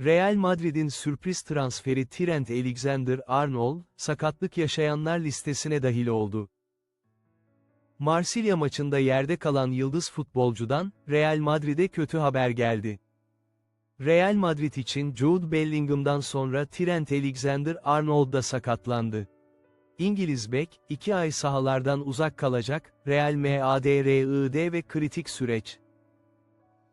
Real Madrid'in sürpriz transferi Trent Alexander-Arnold, sakatlık yaşayanlar listesine dahil oldu. Marsilya maçında yerde kalan yıldız futbolcudan, Real Madrid'e kötü haber geldi. Real Madrid için Jude Bellingham'dan sonra Trent Alexander-Arnold da sakatlandı. İngiliz bek, iki ay sahalardan uzak kalacak, Real Madrid ve kritik süreç.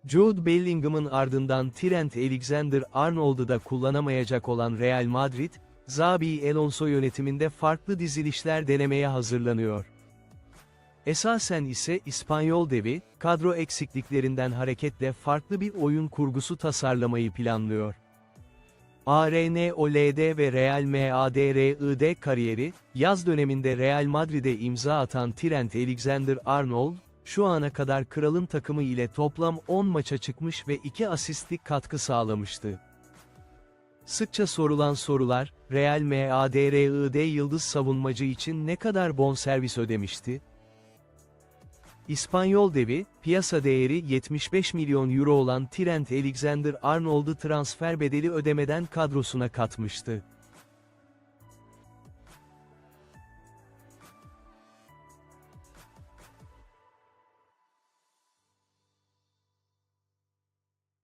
Jude Bellingham'ın ardından Trent Alexander-Arnold'u da kullanamayacak olan Real Madrid, Xabi Alonso yönetiminde farklı dizilişler denemeye hazırlanıyor. Esasen ise İspanyol devi, kadro eksikliklerinden hareketle farklı bir oyun kurgusu tasarlamayı planlıyor. ARNOLD ve Real Madrid kariyeri, yaz döneminde Real Madrid'e imza atan Trent Alexander-Arnold, şu ana kadar kralın takımı ile toplam 10 maça çıkmış ve 2 asistlik katkı sağlamıştı. Sıkça sorulan sorular, Real Madrid yıldız savunmacı için ne kadar bonservis ödemişti? İspanyol devi, piyasa değeri 75 milyon euro olan Trent Alexander-Arnold'u transfer bedeli ödemeden kadrosuna katmıştı.